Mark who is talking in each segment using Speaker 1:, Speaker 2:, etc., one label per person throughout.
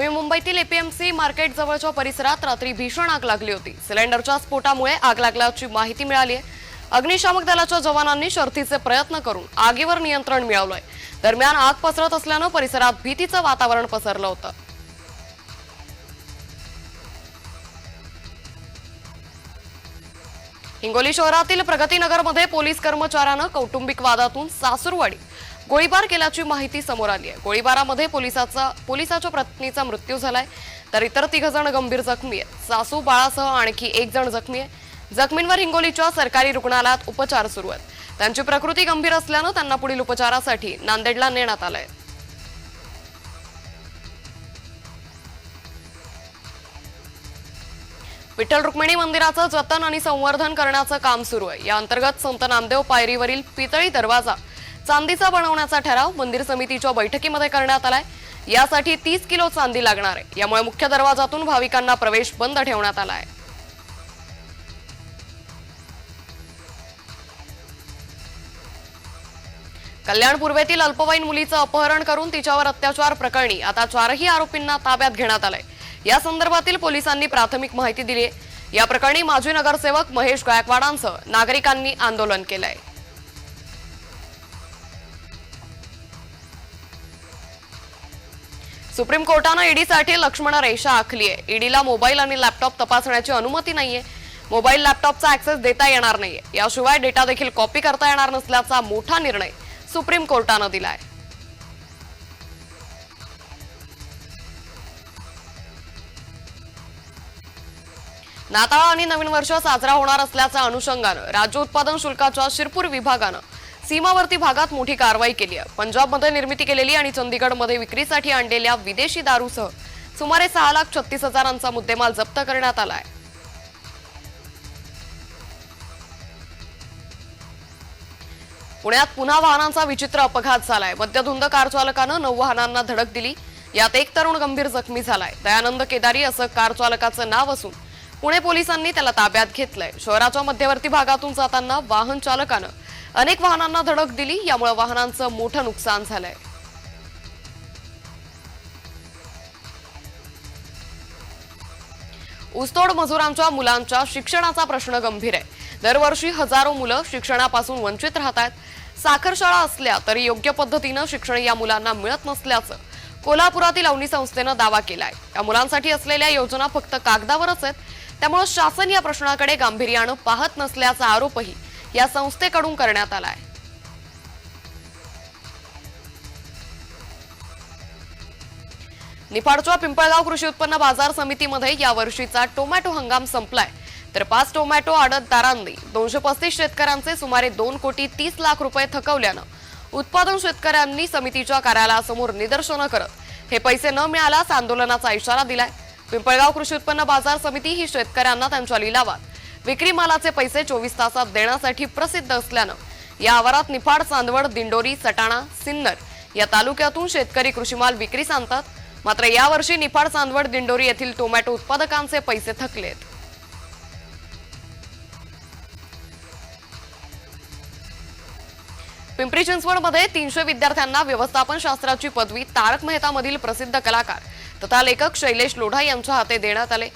Speaker 1: नवी मुंबईतील APMC market जवळच्या परिसरात रात्री भीषण आग लागली होती. सिलेंडरच्या स्फोटामुळे आग लागल्याची माहिती मिळाली आहे. अग्निशामक दलाच्या जवानांनी शर्थीचे प्रयत्न करून आगीवर नियंत्रण मिळवलंय. दरम्यान आग पसरत असल्यानं परिसरात भीतीचं वातावरण पसरलं होतं. हिंगोली शहरातील प्रगतीनगरमध्ये पोलीस कर्मचाऱ्यानं कौटुंबिक वादातून सासूरवाडी गोळीबार केल्याची माहिती समोर आली आहे. गोळीबारामध्ये पोलिसाचा पोलिसाच्या पत्नीचा मृत्यू झालाय. तर इतर तिघ जण गंभीर जखमी आहेत. सासू बाळासह आणखी एक जण जखमी आहे. जखमींवर हिंगोलीच्या सरकारी रुग्णालयात उपचार सुरू आहेत. त्यांची प्रकृती गंभीर असल्यानं त्यांना पुढील उपचारासाठी नांदेडला नेण्यात आलंय. विठ्ठल रुक्मिणी मंदिराचं जतन आणि संवर्धन करण्याचं काम सुरू आहे. या अंतर्गत संत नामदेव पायरीवरील पितळी दरवाजा चांदीचा बनवण्याचा ठराव मंदिर समितीच्या बैठकीमध्ये करण्यात आलाय. यासाठी तीस किलो चांदी लागणार आहे. यामुळे मुख्य दरवाजातून भाविकांना प्रवेश बंद ठेवण्यात आला आहे कल्याण पूर्वेतील अल्पवयीन मुलीचं अपहरण करून तिच्यावर अत्याचार प्रकरणी आता चारही आरोपींना ताब्यात घेण्यात आलंय. या संदर्भातील पोलिसांनी प्राथमिक माहिती दिली या प्रकरणी माजी नगरसेवक महेश गायकवाडांसह नागरिकांनी आंदोलन केलंय. सुप्रीम कोर्टानं ईडीसाठी लक्ष्मण रेषा आखली आहे. ईडीला मोबाईल आणि लॅपटॉप तपासण्याची अनुमती नाहीये. मोबाईल लॅपटॉपचा ऍक्सेस देता येणार नाहीये. याशिवाय डेटा देखील कॉपी करता येणार नसल्याचा मोठा निर्णय सुप्रीम कोर्टानं दिलाय. नाताळ आणि नवीन वर्ष साजरा होणार असल्याच्या अनुषंगानं राज्य उत्पादन शुल्काच्या शिरपूर विभागानं सीमावर्ती भागात मोठी कारवाई केली आहे. पंजाबमध्ये निर्मिती केलेली आणि चंदीगडमध्ये विक्रीसाठी आणलेल्या विदेशी दारूसह सुमारे सहा लाख छत्तीस हजारांचा मुद्देमाल जप्त करण्यात आला आहे. पुण्यात पुन्हा वाहनांचा विचित्र अपघात झालाय. मद्यधुंद कार चालकानं नऊ वाहनांना धडक दिली. यात एक तरुण गंभीर जखमी झालाय. दयानंद केदारी असं कार चालकाचं नाव असून पुणे पोलिसांनी त्याला ताब्यात घेतलंय. शहराच्या मध्यवर्ती भागातून जाताना वाहन चालकानं अनेक वाहनांना धडक दिली यामुळे वाहनांचं मोठं नुकसान झालंय. ऊसतोड मजुरांच्या मुलांच्या शिक्षणाचा प्रश्न गंभीर आहे. दरवर्षी हजारो मुलं शिक्षणापासून वंचित राहत आहेत साखरशाळा असल्या तरी योग्य पद्धतीनं शिक्षण या मुलांना मिळत नसल्याचं कोल्हापुरातील अवनी संस्थेनं दावा केलाय. या मुलांसाठी असलेल्या योजना फक्त कागदावरच आहेत. त्यामुळे शासन या प्रश्नाकडे गांभीर्यानं पाहत नसल्याचा आरोपही या संस्थेकडून करण्यात आलाय. निफाडच्या पिंपळगाव कृषी उत्पन्न बाजार समितीमध्ये या वर्षीचा टोमॅटो हंगाम संपलाय. तर पाच टोमॅटो आडतदारांनी दोनशे पस्तीस शेतकऱ्यांचे सुमारे दोन कोटी तीस लाख रुपये थकवल्यानं उत्पादन शेतकऱ्यांनी समितीच्या कार्यालयासमोर निदर्शनं करत हे पैसे न मिळाल्यास आंदोलनाचा इशारा दिलाय. पिंपळगाव कृषी उत्पन्न बाजार समिती ही शेतकऱ्यांना त्यांच्या लिलावात विक्री मालाचे पैसे चोवीस तासात देण्यासाठी प्रसिद्ध असल्यानं या आवारात निफाड चांदवड दिंडोरी सटाणा सिन्नर या तालुक्यातून शेतकरी कृषीमाल विक्री सांगतात. मात्र यावर्षी निफाड चांदवड दिंडोरी येथील टोमॅटो उत्पादकांचे पैसे थकलेत. पिंपरी चिंचवडमध्ये तीनशे विद्यार्थ्यांना व्यवस्थापन शास्त्राची पदवी तारक मेहतामधील प्रसिद्ध कलाकार तथा लेखक शैलेश लोढा यांच्या हाते देण्यात आले.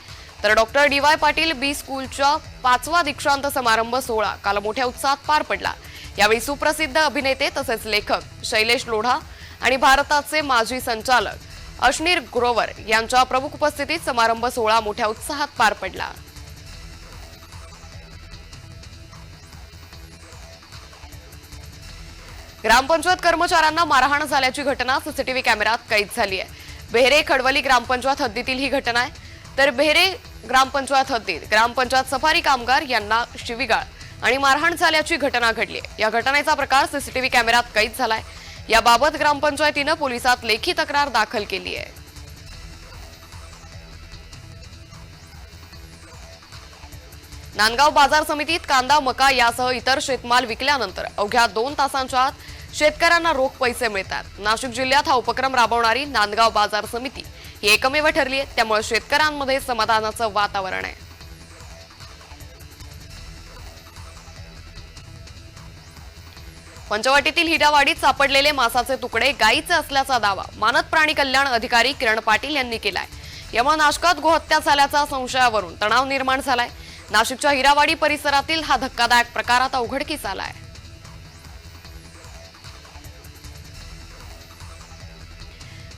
Speaker 1: तर doctor D Y Patil B स्कूलच्या पाचवा दीक्षांत समारंभ सोहळा काल मोठ्या उत्साहात पार पडला. यावेळी सुप्रसिद्ध अभिनेते तसेच लेखक शैलेश लोढा आणि भारताचे माजी संचालक अश्नीर ग्रोवर यांच्या प्रमुख उपस्थितीत समारंभ सोहळा मोठ्या उत्साहात पार पडला. ग्रामपंचायत कर्मचाऱ्यांना मारहाण झाल्याची घटना सीसीटीव्ही कॅमेऱ्यात कैद झाली आहे. बेहरे खडवली ग्रामपंचायत हद्दीतील ही घटना आहे. तर बेहरे ग्रामपंचायत हद्दीत ग्रामपंचायत सफारी कामगार यांना शिवीगाळ आणि मारहाण झाल्याची घटना घडली आहे. या घटनेचा प्रकार सीसीटीव्ही कॅमेऱ्यात कैद झालाय. याबाबत ग्रामपंचायतीनं पोलिसात लेखी तक्रार दाखल केली आहे. नांदगाव बाजार समितीत कांदा मका यासह इतर शेतमाल विकल्यानंतर अवघ्या दोन तासांच्या आत शेतकऱ्यांना रोख पैसे मिळतात. नाशिक जिल्ह्यात हा उपक्रम राबवणारी नांदगाव बाजार समिती ही एकमेव ठरली आहे. त्यामुळे शेतकऱ्यांमध्ये समाधानाचं वातावरण आहे. पंचवटीतील हिरावाडीत सापडलेले मासाचे तुकडे गायीचे असल्याचा दावा मानद प्राणी कल्याण अधिकारी किरण पाटील यांनी केलाय. यामुळे नाशकात गोहत्या झाल्याचा संशयावरून तणाव निर्माण झालाय. नाशिकच्या हिरावाडी परिसरातील हा धक्कादायक प्रकार आता उघडकीस आलाय.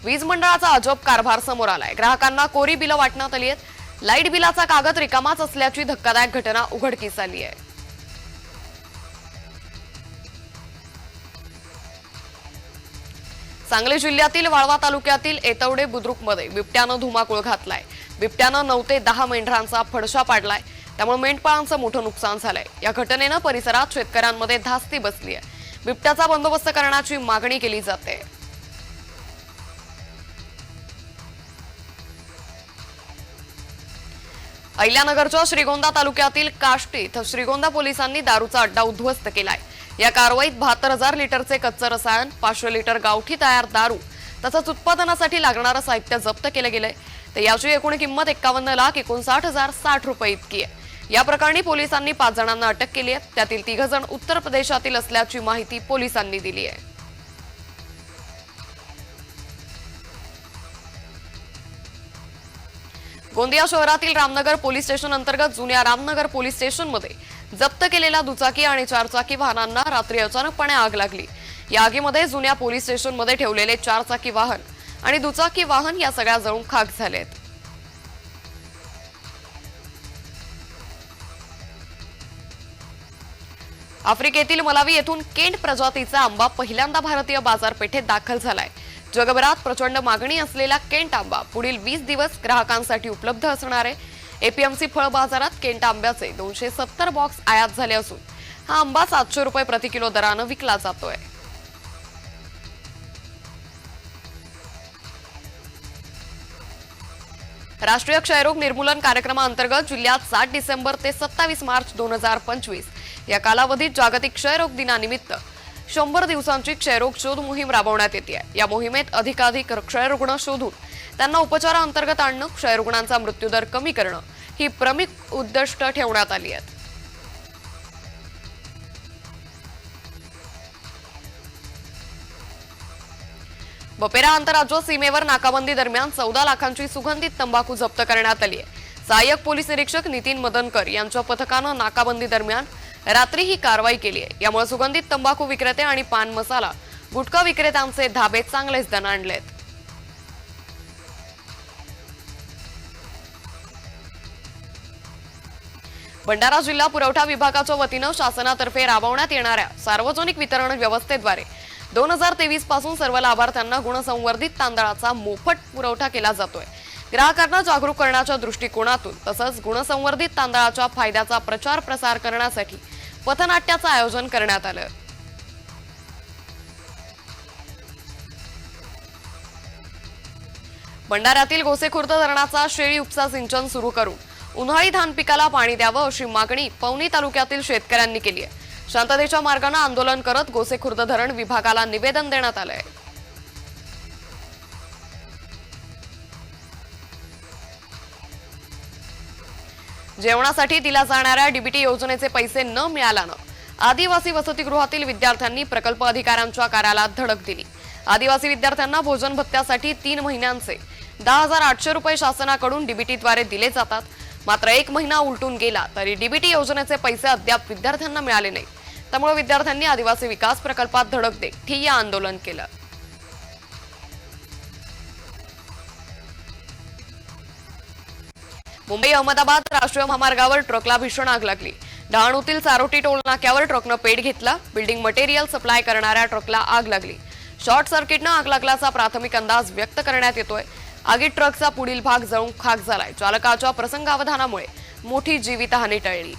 Speaker 1: वीज मंडळाचा अजब कारभार समोर आलाय. ग्राहकांना कोरी बिलं वाटण्यात आली आहेत. लाइट बिलाचा कागद रिकामाच असल्याची धक्कादायक घटना उघडकीस आली आहे. सांगली जिल्ह्यातील वाळवा तालुक्यातील एतवडे बुद्रुकमध्ये बिबट्यानं धुमाकूळ घातलाय. बिबट्यानं नऊ ते दहा मेंढरांचा फडशा पाडलाय. त्यामुळे मेंढपाळांचं मोठं नुकसान झालंय. या घटनेनं परिसरात शेतकऱ्यांमध्ये धास्ती बसली आहे बिबट्याचा बंदोबस्त करण्याची मागणी केली जाते. अहिल्यानगरच्या श्रीगोंदा तालुक्यातील काष्टी इथं श्रीगोंदा पोलिसांनी दारूचा अड्डा उद्ध्वस्त केलाय. या कारवाईत बहात्तर हजार लिटरचे कच्चं रसायन पाचशे लिटर गावठी तयार दारू तसंच उत्पादनासाठी लागणारं साहित्य जप्त केलं गेलंय. तर याची एकूण किंमत एक्कावन्न लाख एकोणसाठ हजार साठ रुपये इतकी आहे. या प्रकरणी पोलिसांनी पाच जणांना अटक केली आहे. त्यातील तिघ जण उत्तर प्रदेशातील असल्याची माहिती पोलिसांनी दिली आहे. गोंदिया शहरातील रामनगर पोलीस स्टेशन अंतर्गत जुन्या रामनगर पोलीस स्टेशनमध्ये जप्त केलेल्या दुचाकी आणि चारचाकी वाहनांना रात्री अचानकपणे आग लागली. या आगीमध्ये जुन्या पोलीस स्टेशनमध्ये ठेवलेले चारचाकी वाहन आणि दुचाकी वाहन या सगळ्या जळून खाक झालेत आफ्रिकेतील मलावी येथून केंट प्रजातीचा आंबा पहिल्यांदा भारतीय बाजारपेठेत दाखल झालाय. जगभरात प्रचंड मागणी असलेला केंट आंबा पुढील वीस दिवस ग्राहकांसाठी उपलब्ध असणार आहे. एपीएमसी फळ बाजारात केंट आंब्याचे दोनशे सत्तर बॉक्स आयात झाले असून हा आंबा सातशे रुपये प्रति किलो दरानं विकला जातोय. राष्ट्रीय क्षयरोग निर्मूलन कार्यक्रमाअंतर्गत जिल्ह्यात सात डिसेंबर ते सत्तावीस मार्च दोन हजार पंचवीस या कालावधीत जागतिक क्षयरोग दिनानिमित्त शंभर दिवसांची क्षयरोग शोध मोहीम राबवण्यात येते या मोहिमेत अधिकाधिक क्षयरुग्ण शोधून त्यांना उपचाराअंतर्गत आणणं क्षयरुग्णांचा मृत्यूदर कमी करणं ही प्रमुख उद्दिष्ट ठेवण्यात आली आहेत. बपेरा आंतरराज्य सीमेवर नाकाबंदी दरम्यान चौदा लाखांची सुगंधित तंबाखू जप्त करण्यात आली आहे. सहाय्यक पोलीस निरीक्षक नितीन मदनकर यांच्या पथकानं नाकाबंदी दरम्यान रात्री ही कारवाई केली आहे. यामुळे सुगंधित तंबाखू विक्रेते आणि पान मसाला गुटखा विक्रेत्यांचे धाबे चांगलेच दणाणलेत भंडारा जिल्हा पुरवठा विभागाच्या वतीनं शासनातर्फे राबवण्यात येणाऱ्या सार्वजनिक वितरण व्यवस्थेद्वारे दोन हजार तेवीसपासून सर्व लाभार्थ्यांना गुणसंवर्धित तांदळाचा मोफत पुरवठा केला जातोय. ग्राहकांना जागरूक करण्याच्या दृष्टिकोनातून तसंच गुणसंवर्धित तांदळाच्या फायद्याचा प्रचार प्रसार करण्यासाठी पथनाट्याचं आयोजन करण्यात आलं. भंडाऱ्यातील गोसेखुर्द धरणाचा शेळी उपसा सिंचन सुरू करून उन्हाळी धान पिकाला पाणी द्यावं अशी मागणी पवनी तालुक्यातील शेतकऱ्यांनी केली आहे. शांततेच्या मार्गाने आंदोलन करत गोसेखुर्द धरण विभागाला निवेदन देण्यात आलंय. जेवणासाठी दिल्या जाणाऱ्या डीबीटी योजनेचे पैसे न मिळाल्यानं आदिवासी वसतिगृहातील विद्यार्थ्यांनी प्रकल्प अधिकाऱ्यांच्या कार्यालयात धडक दिली. आदिवासी विद्यार्थ्यांना भोजन भत्त्यासाठी तीन महिन्यांचे दहा हजार आठशे रुपये शासनाकडून डीबीटीद्वारे दिले जातात. मात्र एक महिना उलटून गेला तरी डीबीटी योजनेचे पैसे अद्याप विद्यार्थ्यांना मिळाले नाही त्यामुळे विद्यार्थ्यांनी आदिवासी विकास प्रकल्पात धडक देत ठिय्या आंदोलन केलं. मुंबई अहमदाबाद राष्ट्रीय महामार्गावर ट्रकला भीषण आग लागली. डहाणूतील चारोटी टोल नाक्यावर ट्रकनं पेट घेतला. बिल्डिंग मटेरियल सप्लाय करणाऱ्या ट्रकला आग लागली. शॉर्ट सर्किटनं आग लागल्याचा प्राथमिक अंदाज व्यक्त करण्यात येतोय. आगीत ट्रकचा पुढील भाग जळून खाक झालाय. चालकाच्या प्रसंगावधानामुळे मोठी जीवितहानी टळली.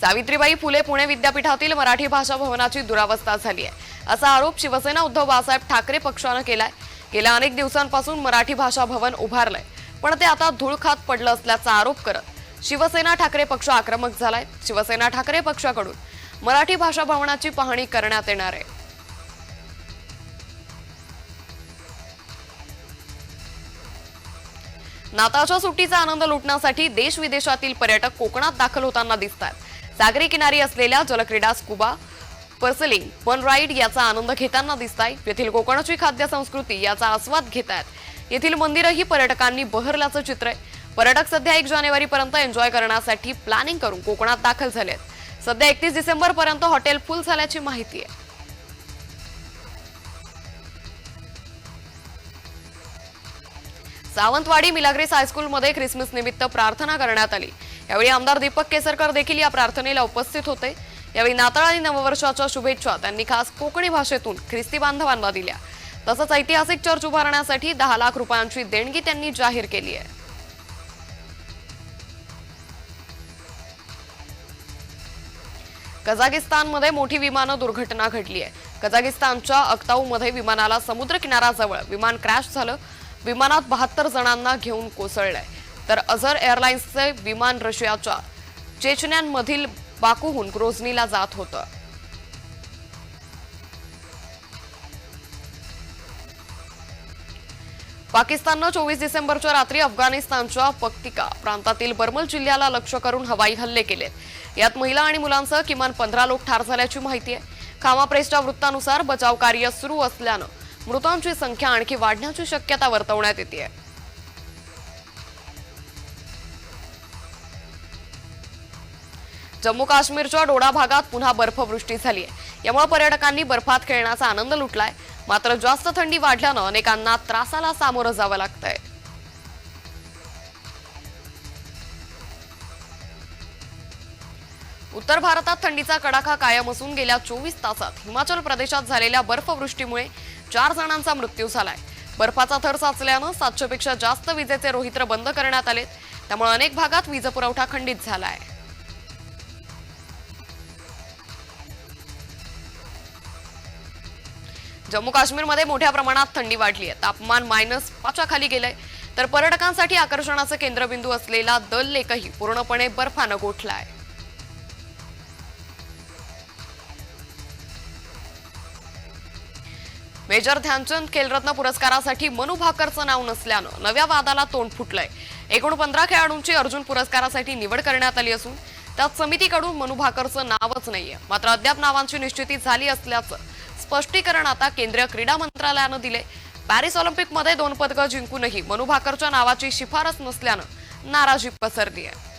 Speaker 1: सावित्रीबाई फुले पुणे विद्यापीठातील मराठी भाषा भवनाची दुरावस्था झाली आहे असा आरोप शिवसेना उद्धव बाळासाहेब ठाकरे पक्षानं केलाय. गेल्या अनेक दिवसांपासून मराठी भाषा भवन उभारलंय. पण ते आता धूळ खात पडलं असल्याचा आरोप करत शिवसेना ठाकरे पक्ष आक्रमक झालाय. शिवसेना ठाकरे पक्षाकडून मराठी भाषा भवनाची पाहणी करण्यात येणार आहे. नाताळच्या सुट्टीचा आनंद लुटण्यासाठी देश विदेशातील पर्यटक कोकणात दाखल होताना दिसतात सागरी किनारी असलेल्या जलक्रीडा स्कुबा पर्सलिंग वन राईड याचा आनंद घेताना दिसताय. येथील कोकणाची खाद्य संस्कृती याचा आस्वाद घेतायत. येथील मंदिरही पर्यटकांनी बहरल्याचं चित्र आहे. पर्यटक सध्या एक जानेवारी पर्यंत एन्जॉय करण्यासाठी प्लॅनिंग करून कोकणात दाखल झाले आहेत सध्या एकतीस डिसेंबर पर्यंत हॉटेल फुल झाल्याची माहिती आहे. सावंतवाडी मिलाग्रेस हायस्कूलमध्ये ख्रिसमस निमित्त प्रार्थना करण्यात आली. यावेळी आमदार दीपक केसरकर देखील या प्रार्थनेला उपस्थित होते. यावेळी नाताळ आणि नववर्षाच्या शुभेच्छा त्यांनी खास कोकणी भाषेतून ख्रिस्ती बांधवांना दिल्या. तसंच ऐतिहासिक चर्च उभारण्यासाठी दहा लाख रुपयांची देणगी त्यांनी जाहीर केली आहे. कझागिस्तानमध्ये मोठी विमान दुर्घटना घडली आहे. कझागिस्तानच्या अक्ताऊमध्ये विमानाला समुद्र किनाराजवळ विमान क्रॅश झालं. विमानात बहात्तर जणांना घेऊन कोसळलंय. तर अझर एअरलाइन्सचे विमान रशियाच्या चेचन्यांमधील बाकूहून ग्रोझनीला जात होतं. पाकिस्ताननं चोवीस डिसेंबरच्या रात्री अफगाणिस्तानच्या पक्तिका प्रांतातील बर्मल जिल्ह्याला लक्ष्य करून हवाई हल्ले केलेत यात महिला आणि मुलांसह किमान पंधरा लोक ठार झाल्याची माहिती आहे. खामा प्रेसच्या वृत्तानुसार बचाव कार्य सुरू असल्यानं मृतांची संख्या आणखी वाढण्याची शक्यता वर्तवण्यात येते जम्मू काश्मीरच्या डोडा भागात पुन्हा बर्फवृष्टी झाली आहे यामुळे पर्यटकांनी बर्फात खेळण्याचा आनंद लुटलाय. मात्र जास्त थंडी वाढल्यानं अनेकांना त्रासाला सामोरं जावं लागतंय. उत्तर भारतात थंडीचा कडाखा कायम असून गेल्या चोवीस तासात हिमाचल प्रदेशात झालेल्या बर्फवृष्टीमुळे चार जणांचा मृत्यू झालाय. बर्फाचा थर साचल्यानं सातशेपेक्षा जास्त विजेचे रोहित्र बंद करण्यात आले त्यामुळे अनेक भागात वीजपुरवठा खंडित झाला आहे जम्मू काश्मीरमध्ये मोठ्या प्रमाणात थंडी वाढली आहे. तापमान मायनस पाचच्या खाली गेलंय. तर पर्यटकांसाठी आकर्षणाचं केंद्रबिंदू असलेला दल लेकही पूर्णपणे बर्फानं गोठलाय. मेजर ध्यानचंद खेलरत्न पुरस्कारासाठी मनु भाकरचं नाव नसल्यानं नव्या वादाला तोंड फुटलंय. एकूण पंधरा खेळाडूंची अर्जुन पुरस्कारासाठी निवड करण्यात आली असून त्यात समितीकडून मनु भाकरचं नावच नाहीये. मात्र अद्याप नावांची निश्चिती झाली असल्याचं स्पष्टीकरण आता केंद्रीय क्रीडा मंत्रालयानं दिले पॅरिस ऑलिम्पिकमध्ये दोन पदकं जिंकूनही मनु भाकरच्या नावाची शिफारस नसल्यानं नाराजी पसरली आहे